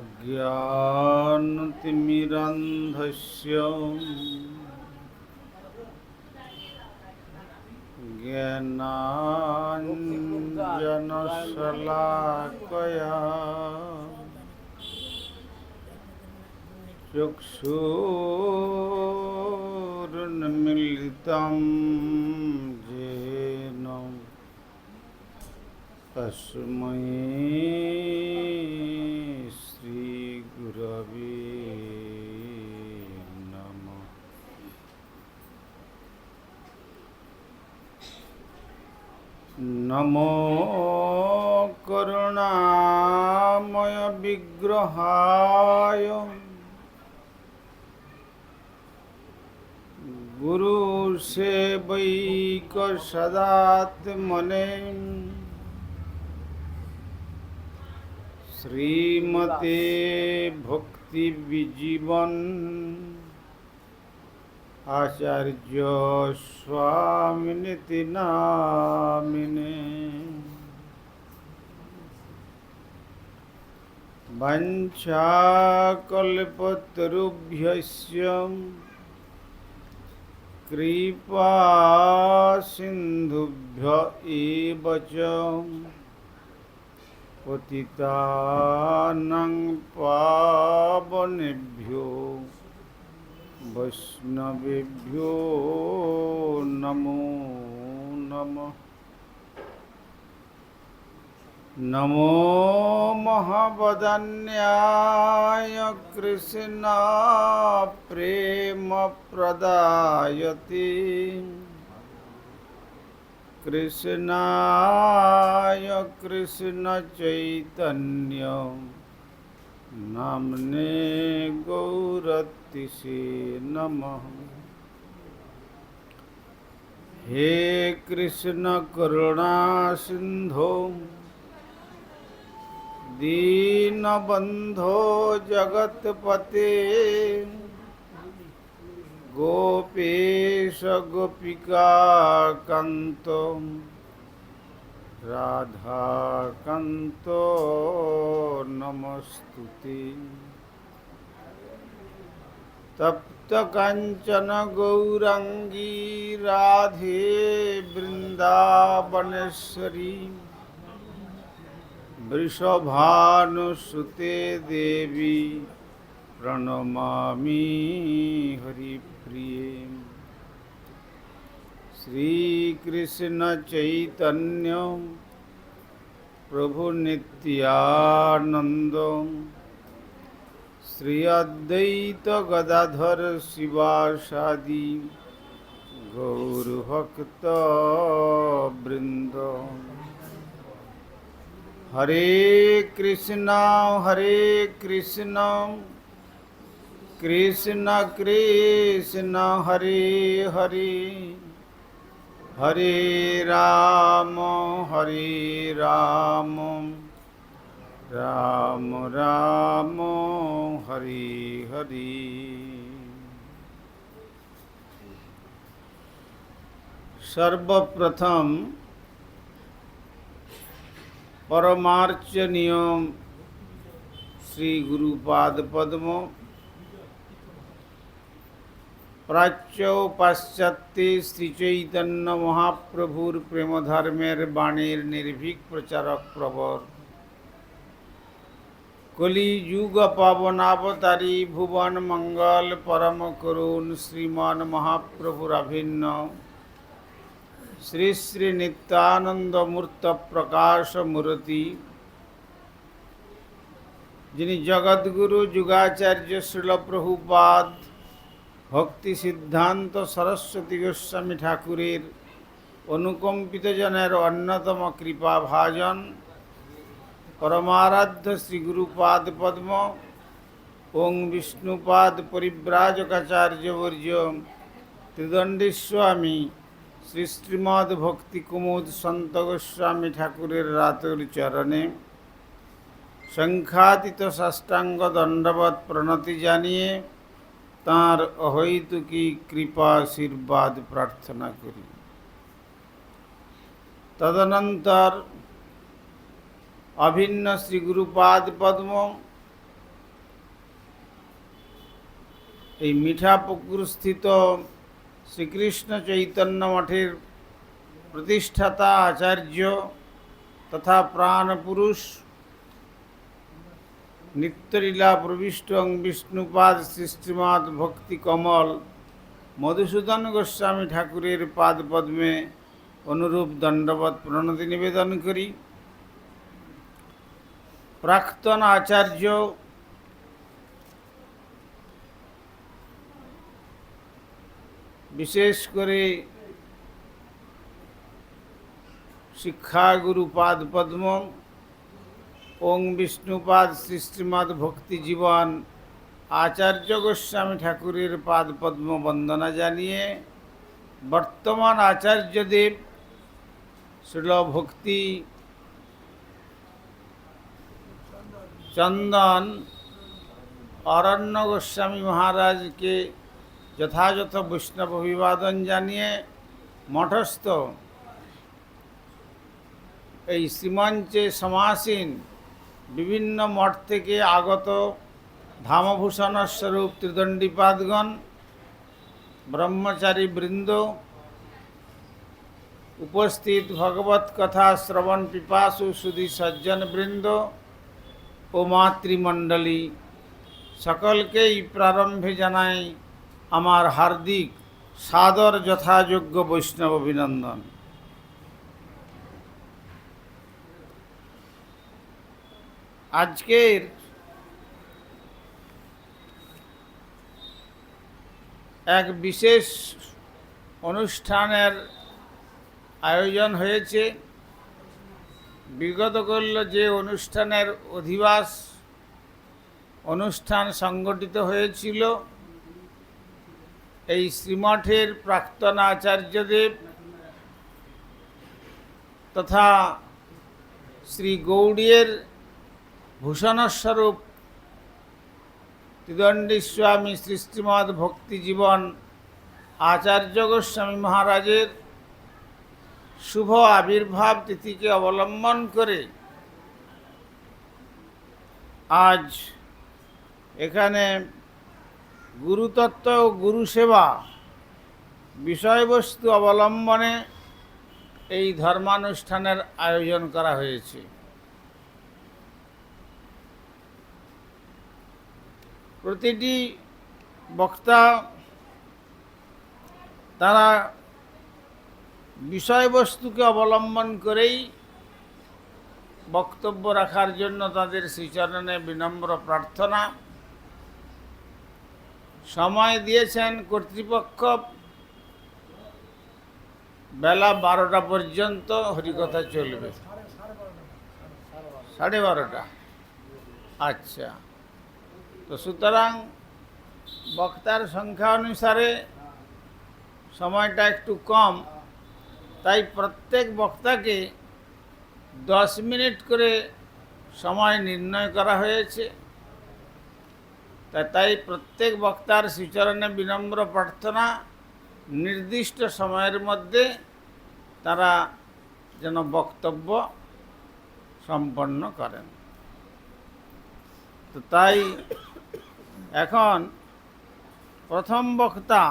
अज्ञानतिमिरन्धस्य ज्ञानाञ्जनशलाकया चक्षुरुन्मिलितं येन तस्मै নমো করুণাময় বিগ্রহায় গুরু সে সেবৈক সদাত্মনে শ্রীমতে ভক্তি বিজীবন आचार्य स्वामिनिति नामिने वञ्चाकल्पतरुभ्यस्य कृपा सिन्धुभ्य एव च पतितानां पावनेभ्यो वैष्णवेभ्यो नमो नमः नमो महावदन्याय कृष्णप्रेमप्रदायते कृष्णाय कृष्णचैतन्य নামনে গৌরতিষে নম। হে কৃষ্ণ করুণা সিন্ধো, দীনবন্ধো জগৎপতে, গোপেশ গোপিকা কান্ত রাধা কান্ত নম। ते। तप्तकाञ्चन गौराङ्गी राधे वृन्दावनेश्वरी। वृषभानुसुते देवी प्रणमामि हरिप्रिये। প্রভু নিত্যানন্দ শ্রী অদ্বৈত গদাধর শিবাসাদি গৌরভক্ত বৃন্দ হরে কৃষ্ণ হরে কৃষ্ণ কৃষ্ণ কৃষ্ণ হরে হরে হরে রাম হরে রাম। রাম রাম হরি হরি। সর্বপ্রথম পরমার্চনীয় শ্রী গুরুপাদ পদ্ম প্রাচ্য পাশ্চাত্যে শ্রীচৈতন্য মহাপ্রভুর প্রেমধর্মের বাণীর নির্ভীক প্রচারক প্রবর। কলিযুগ পাবনাবতারী ভুবন মঙ্গল পরম করুণ শ্রীমন মহাপ্রভুর অভিন্ন শ্রী শ্রী নিত্যানন্দ মূর্ত প্রকাশ মূর্তি যিনি জগদ্গুরু যুগাচার্য শিলপ্রভুপাদ ভক্তি সিদ্ধান্ত সরস্বতী গোস্বামী ঠাকুরের অনুকম্পিত জনের অন্যতম কৃপা ভাজন। পরমারাধ্য শ্রী গুরুপাদ পদ্ম, ওং বিষ্ণুপাদ পরিব্রাজকাচার্যবর্য ত্রিদণ্ডীস্বামী শ্রী শ্রীমদ ভক্তি কুমুদ সন্ত গোস্বামী ঠাকুরের রাতুর চরণে। সংখ্যাতীত সাষ্টাঙ্গ দণ্ডবত প্রণতি জানিয়ে তাঁর অহৈতুকী কৃপা আশীর্বাদ প্রার্থনা করি। তদনন্তর অভিন্ন শ্রী গুরুপাদ পদ্ম, এই মিঠাপুকুরস্থিত শ্রীকৃষ্ণ চৈতন্য মঠের প্রতিষ্ঠাতা আচার্য তথা প্রাণপুরুষ নিত্যলীলা প্রবিষ্ট বিষ্ণুপাদ সৃষ্টিমাদ ভক্তি কমল। মধুসূদন গোস্বামী ঠাকুরের পাদ পদ্মে অনুরূপ দণ্ডবত প্রণতি নিবেদন করি। প্রাক্তন আচার্য বিশেষ করে শিক্ষাগুরু পাদ পদ্ম ওং বিষ্ণুপাদ সৃষ্টিমাদ ভক্তি জীবন। আচার্য গোস্বামী ঠাকুরের পাদ পদ্ম বন্দনা জানিয়ে বর্তমান আচার্যদেব শিল ভক্তি চন্দন অরণ্য গোস্বামী মহারাজকে যথাযথ বৈষ্ণব অভিবাদন জানিয়ে মঠস্থ এই শ্রীমঞ্চে সমাসীন বিভিন্ন মঠ থেকে আগত ধামভূষণ স্বরূপ ত্রিদণ্ডীপাদগণ, ব্রহ্মচারী বৃন্দ উপস্থিত ভগবত কথা শ্রবণ পিপাসু সুধী সজ্জন বৃন্দ ও মাতৃমণ্ডলী সকলকেই প্রারম্ভে জানাই আমার হার্দিক সাদর যথাযোগ্য বৈষ্ণব অভিনন্দন। আজকের এক বিশেষ অনুষ্ঠানের আয়োজন হয়েছে। বিগত করল যে অনুষ্ঠানের অধিবাস অনুষ্ঠান সংগঠিত হয়েছিল, এই শ্রীমঠের প্রাক্তন আচার্যদেব তথা শ্রী গৌড়িয়ের ভূষণস্বরূপ ত্রিদণ্ডী স্বামী সৃষ্টিমদ ভক্তি জীবন আচার্য গোস্বামী মহারাজের শুভ আবির্ভাব তিথিকে অবলম্বন করে আজ এখানে গুরুতত্ত্ব ও গুরুসেবা বিষয়বস্তু অবলম্বনে এই ধর্মানুষ্ঠানের আয়োজন করা হয়েছে। প্রতিটি বক্তা তারা বিষয়বস্তুকে অবলম্বন করেই বক্তব্য রাখার জন্য তাদের শ্রীচরণে বিনম্র প্রার্থনা। সময় দিয়েছেন কর্তৃপক্ষ। বেলা বারোটা পর্যন্ত হরিকথা চলবে। সাড়ে বারোটা। আচ্ছা। তো সুতরাং বক্তার সংখ্যা অনুসারে সময়টা একটু কম। তাই প্রত্যেক বক্তাকে দশ মিনিট করে সময় নির্ণয় করা হয়েছে। তাই প্রত্যেক বক্তার শ্রীচরণে বিনম্র প্রার্থনা, নির্দিষ্ট সময়ের মধ্যে তারা যেন বক্তব্য সম্পন্ন করেন। তো তাই এখন প্রথম বক্তা